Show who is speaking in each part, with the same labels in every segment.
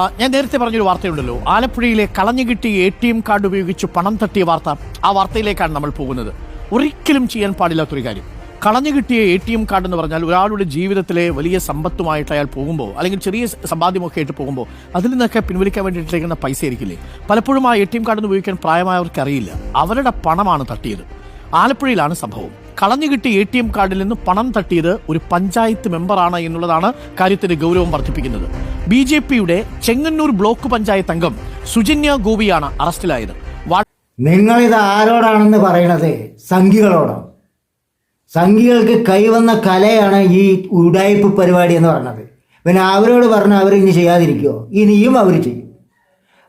Speaker 1: ഞാൻ നേരത്തെ പറഞ്ഞൊരു വാർത്തയുണ്ടല്ലോ. ആലപ്പുഴയിലെ കളഞ്ഞു കിട്ടിയ എ ടി എം കാർഡ് ഉപയോഗിച്ച് പണം തട്ടിയ വാർത്ത ആ വാർത്തയിലേക്കാണ് നമ്മൾ പോകുന്നത്. ഒരിക്കലും ചെയ്യാൻ പാടില്ലാത്തൊരു കാര്യം. കളഞ്ഞു കിട്ടിയ എ ടി എം കാർഡ് എന്ന് പറഞ്ഞാൽ ഒരാളുടെ ജീവിതത്തിലെ വലിയ സമ്പത്തുമായിട്ട് അയാൾ പോകുമ്പോൾ അല്ലെങ്കിൽ ചെറിയ സമ്പാദ്യമൊക്കെ ആയിട്ട് പോകുമ്പോൾ അതിൽ നിന്നൊക്കെ പിൻവലിക്കാൻ വേണ്ടിയിട്ടേക്കുന്ന പൈസ ആയിരിക്കില്ലേ പലപ്പോഴും ആ എ ടി എം കാർഡ് ഉപയോഗിക്കാൻ പ്രായമായവർക്ക് അറിയില്ല. അവരുടെ പണമാണ് തട്ടിയത്. ആലപ്പുഴയിലാണ് സംഭവം. കളഞ്ഞു കിട്ടിയ എ ടി എം കാർഡിൽ നിന്ന് പണം തട്ടിയത് ഒരു പഞ്ചായത്ത് മെമ്പറാണ് എന്നുള്ളതാണ് കാര്യത്തിന്റെ ഗൗരവം വർദ്ധിപ്പിക്കുന്നത്. ബി ജെ പിയുടെ ചെങ്ങന്നൂർ ബ്ലോക്ക് പഞ്ചായത്ത് അംഗം സുജന്യ ഗോപിയാണ് അറസ്റ്റിലായത്. നിങ്ങൾ
Speaker 2: ഇത് ആരോടാണെന്ന് പറയണത് സംഘികളോടോ. സംഘികൾക്ക് കൈവന്ന കലയാണ് ഈ ഉടായ്പ പരിപാടി എന്ന് പറഞ്ഞത്. പിന്നെ അവരോട് പറഞ്ഞാൽ അവർ ഇനി ചെയ്യാതിരിക്കുമോ ഇനിയും അവർ ചെയ്യും.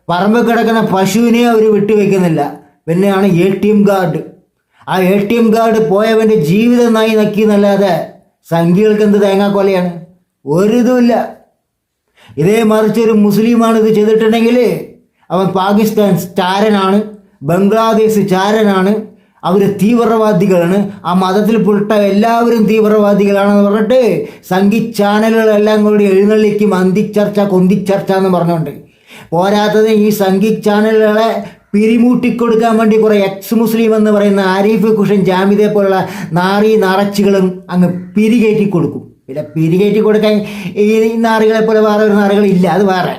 Speaker 2: പറമ്പ് കിടക്കുന്ന പശുവിനെ അവർ വിട്ടുവെക്കുന്നില്ല. പിന്നെയാണ് എ ടി എം കാർഡ്. ആ എ ടി എം കാർഡ് പോയവന്റെ ജീവിതം നായി നക്കി എന്നല്ലാതെ സംഘികൾക്ക് എന്ത് തേങ്ങാക്കൊലയാണ്? ഒരിതുമില്ല ഇതേ മറിച്ച് ഒരു മുസ്ലിമാണ് ഇത് ചെയ്തിട്ടുണ്ടെങ്കിൽ അവൻ പാകിസ്ഥാൻ ചാരനാണ് ബംഗ്ലാദേശ് ചാരനാണ് അവർ തീവ്രവാദികളാണ് ആ മതത്തിൽ പുട്ട എല്ലാവരും തീവ്രവാദികളാണെന്ന് പറഞ്ഞിട്ട് സംഘി ചാനലുകളെല്ലാം കൂടി എഴുന്നള്ളിക്കും അന്തിച്ചർച്ച കൊന്തിച്ചർച്ച എന്ന് പറഞ്ഞുകൊണ്ട്. പോരാത്തത് ഈ സംഘി ചാനലുകളെ പിരിമൂട്ടിക്കൊടുക്കാൻ വേണ്ടി കുറേ എക്സ് മുസ്ലിം എന്ന് പറയുന്ന ആരിഫ് കുഷൻ ജാമിദെ പോലുള്ള നാറി നാറച്ചുകളും അങ്ങ് പിരികേറ്റി കൊടുക്കും പിന്നെ പിരികേറ്റി കൊടുക്കാൻ ഈ നാറുകളെ പോലെ വേറെ ഒരു നാറുകളില്ല അത് വേറെ.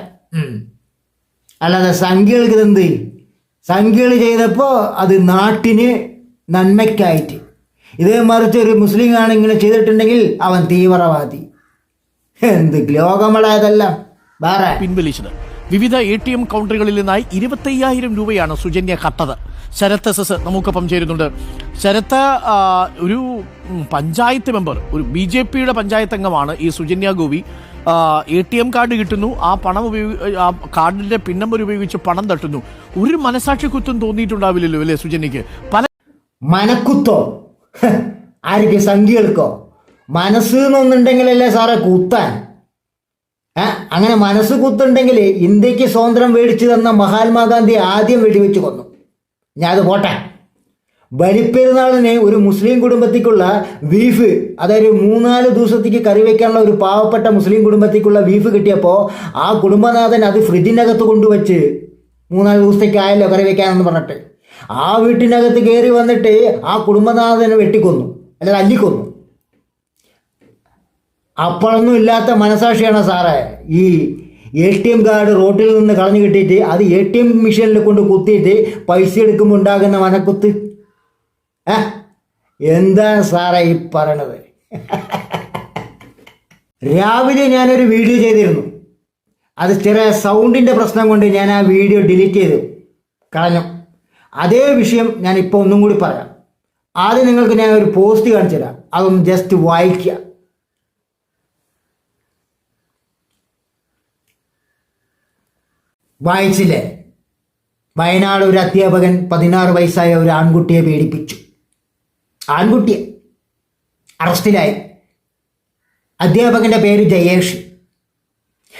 Speaker 2: അല്ലാതെ സംഖ്യകൾക്ക് ഇതെന്ത്? സംഖ്യകൾ ചെയ്തപ്പോൾ അത് നാട്ടിന് നന്മയ്ക്കായിട്ട്. ഇത് മറിച്ച് ഒരു മുസ്ലിം ആണ് ഇങ്ങനെ ചെയ്തിട്ടുണ്ടെങ്കിൽ അവൻ തീവ്രവാദി. എന്ത് ലോകമളയതെല്ലാം വേറെ
Speaker 1: പിൻവലിച്ചത്. വിവിധ എ ടി എം കൗണ്ടറുകളിൽ നിന്നായി ഇരുപത്തയ്യായിരം രൂപയാണ് സുജന്യ കട്ടത് ശരത്ത് എസ് എസ് നമുക്കൊപ്പം ചേരുന്നുണ്ട്. ശരത്ത് ഒരു പഞ്ചായത്ത് മെമ്പർ ഒരു ബി ജെ പിയുടെ പഞ്ചായത്ത് അംഗമാണ് ഈ Sujanya Gopi. A T M card കിട്ടുന്നു. ആ പണം ഉപയോഗി ആ കാർഡിന്റെ പിൻ നമ്പർ ഉപയോഗിച്ച് പണം തട്ടുന്നു. ഒരു മനസാക്ഷി കുത്തും തോന്നിയിട്ടുണ്ടാവില്ലല്ലോ അല്ലേ സുജന്യക്ക് പല
Speaker 2: മനക്കുത്തോ? ആരൊക്കെ ആർക്ക് സംഖ്യകൾക്കോ? മനസ്സ് എന്നൊന്നുണ്ടെങ്കിലല്ലേ സാറേ കുത്താൻ? അങ്ങനെ മനസ്സ് കുത്തുണ്ടെങ്കിൽ ഇന്ത്യയ്ക്ക് സ്വാതന്ത്ര്യം മേടിച്ചു തന്ന മഹാത്മാഗാന്ധി ആദ്യം വെടിവെച്ച് കൊന്നു. ഞാൻ അത് പോട്ടെ. ബലിപ്പെരുന്നാളിന് ഒരു മുസ്ലിം കുടുംബത്തേക്കുള്ള ബീഫ് അതായത് മൂന്നാൽ ദിവസത്തേക്ക് കറി വയ്ക്കാനുള്ള ഒരു പാവപ്പെട്ട മുസ്ലിം കുടുംബത്തേക്കുള്ള ബീഫ് കിട്ടിയപ്പോൾ ആ കുടുംബനാഥൻ അത് ഫ്രിഡ്ജിനകത്ത് കൊണ്ടുവച്ച് മൂന്നാൽ ദിവസത്തേക്ക് ആയല്ലോ കറി വയ്ക്കാനെന്ന് പറഞ്ഞിട്ട്. ആ വീട്ടിനകത്ത് കയറി വന്നിട്ട് ആ കുടുംബനാഥനെ വെട്ടിക്കൊന്നു. അല്ലെങ്കിൽ അല്ലിക്കൊന്നു. അപ്പോഴൊന്നും ഇല്ലാത്ത മനസാക്ഷിയാണ് സാറേ. ഈ എ ടി എം കാർഡ് റോട്ടിൽ നിന്ന് കളഞ്ഞു കിട്ടിയിട്ട് അത് എ ടി എം മെഷീനിൽ കൊണ്ട് കുത്തിയിട്ട് പൈസ എടുക്കുമ്പോൾ ഉണ്ടാകുന്ന മനക്കുത്ത് ഏ? എന്താ സാറേ ഈ പറയണത്? രാവിലെ ഞാനൊരു വീഡിയോ ചെയ്തിരുന്നു. അത് ചെറിയ സൗണ്ടിന്റെ പ്രശ്നം കൊണ്ട് ഞാൻ ആ വീഡിയോ ഡിലീറ്റ് ചെയ്തു. കളഞ്ഞു. അതേ വിഷയം ഞാൻ ഇപ്പോൾ ഒന്നും കൂടി പറയാം. ആദ്യം നിങ്ങൾക്ക് ഞാൻ ഒരു പോസ്റ്റ് കാണിച്ചു തരാം. അതൊന്ന് ജസ്റ്റ് വായിക്കുക. വായിച്ചില്ലേ. വയനാട് ഒരു അധ്യാപകൻ പതിനാറ് വയസ്സായ ഒരു ആൺകുട്ടിയെ പീഡിപ്പിച്ചു ആൺകുട്ടിയെ അറസ്റ്റിലായി. അധ്യാപകന്റെ പേര് ജയേഷ്.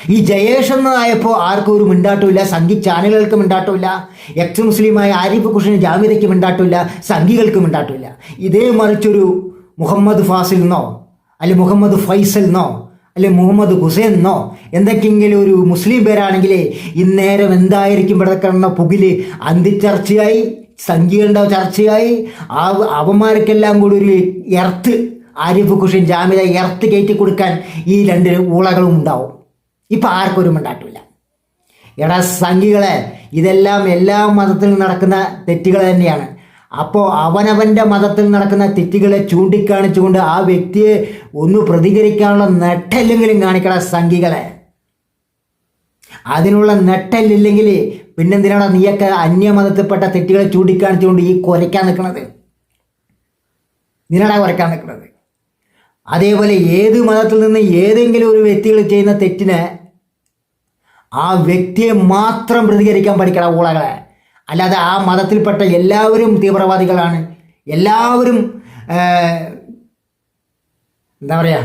Speaker 2: ഈ ജയേഷ് എന്നായപ്പോൾ ആർക്കും ഒരു മിണ്ടാട്ടമില്ല. സംഘി ചാനലുകൾക്ക് മിണ്ടാട്ടമില്ല. എക്സ് മുസ്ലിമായ ആരിഫ് കുഷിന് ജാമ്യതയ്ക്ക് മിണ്ടാട്ടമില്ല. സംഘികൾക്ക് മിണ്ടാട്ടമില്ല. ഇതേ മറിച്ചൊരു മുഹമ്മദ് ഫാസിൽ എന്നോ അല്ലെ മുഹമ്മദ് ഫൈസൽ എന്നോ അല്ലെ മുഹമ്മദ് ഹുസൈൻ എന്നോ? എന്തൊക്കെയെങ്കിലും ഒരു മുസ്ലിം പേരാണെങ്കിൽ ഇന്നേരം എന്തായിരിക്കും ഇവിടെ കിടന്ന പുകിൽ? അന്തിച്ചർച്ചയായി സംഘികളുടെ ചർച്ചയായി ആ അവന്മാർക്കെല്ലാം കൂടി ഒരു എർത്ത് ആരിഫ് ഖുഷൻ ജാമ്യത എർത്ത് കയറ്റി കൊടുക്കാൻ ഈ രണ്ട് ഊളകളും ഉണ്ടാവും. ഇപ്പം ആർക്കൊരു ഉണ്ടാട്ടില്ല എടാ സംഘികളെ ഇതെല്ലാം എല്ലാ മതത്തിലും നടക്കുന്ന തെറ്റുകൾ തന്നെയാണ്. അപ്പോൾ അവനവന്റെ മതത്തിൽ നടക്കുന്ന തെറ്റുകളെ ചൂണ്ടിക്കാണിച്ചുകൊണ്ട് ആ വ്യക്തിയെ ഒന്ന് പ്രതികരിക്കാനുള്ള നെട്ടല്ലെങ്കിലും കാണിക്കണ സംഘികളെ. അതിനുള്ള നെട്ടല്ലില്ലെങ്കിൽ പിന്നെന്തിനാണ് നീയൊക്കെ അന്യമതത്തിൽപ്പെട്ട തെറ്റുകളെ ചൂണ്ടിക്കാണിച്ചുകൊണ്ട് ഈ കുരയ്ക്കാൻ നിൽക്കുന്നത് നിന്നടാ കുറയ്ക്കാൻ നിൽക്കുന്നത് അതേപോലെ ഏത് മതത്തിൽ നിന്ന് ഏതെങ്കിലും ഒരു വ്യക്തികൾ ചെയ്യുന്ന തെറ്റിനെ ആ വ്യക്തിയെ മാത്രം പ്രതികരിക്കാൻ പഠിക്കണം ഊളകളെ. അല്ലാതെ ആ മതത്തിൽപ്പെട്ട എല്ലാവരും തീവ്രവാദികളാണ്. എല്ലാവരും എന്താ പറയുക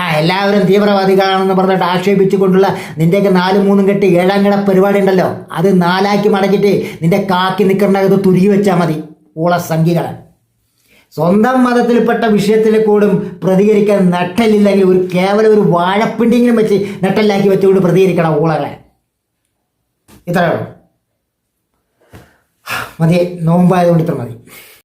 Speaker 2: ആ എല്ലാവരും തീവ്രവാദികളാണെന്ന് പറഞ്ഞിട്ട് ആക്ഷേപിച്ചുകൊണ്ടുള്ള നിന്റെയൊക്കെ നാല് മൂന്നും കെട്ടി ഏഴാം കിട പരിപാടി ഉണ്ടല്ലോ. അത് നാലാക്കി മടക്കിയിട്ട് നിന്റെ കാക്കി നിൽക്കേണ്ടത് തുരുകി വെച്ചാൽ മതി ഊള സംഖ്യകളെ സ്വന്തം മതത്തിൽപ്പെട്ട വിഷയത്തിൽ കൂടും പ്രതികരിക്കാൻ നട്ടലില്ലെങ്കിൽ ഒരു കേവലം ഒരു വാഴപ്പിണ്ടിങ്ങനും വെച്ച് നട്ടലാക്കി വെച്ചുകൊണ്ട് പ്രതികരിക്കണം ഊളകളെ ഇത്രയേ ഉള്ളൂ. മതി നോമ്പായതുകൊണ്ട് ഇത്ര മതി.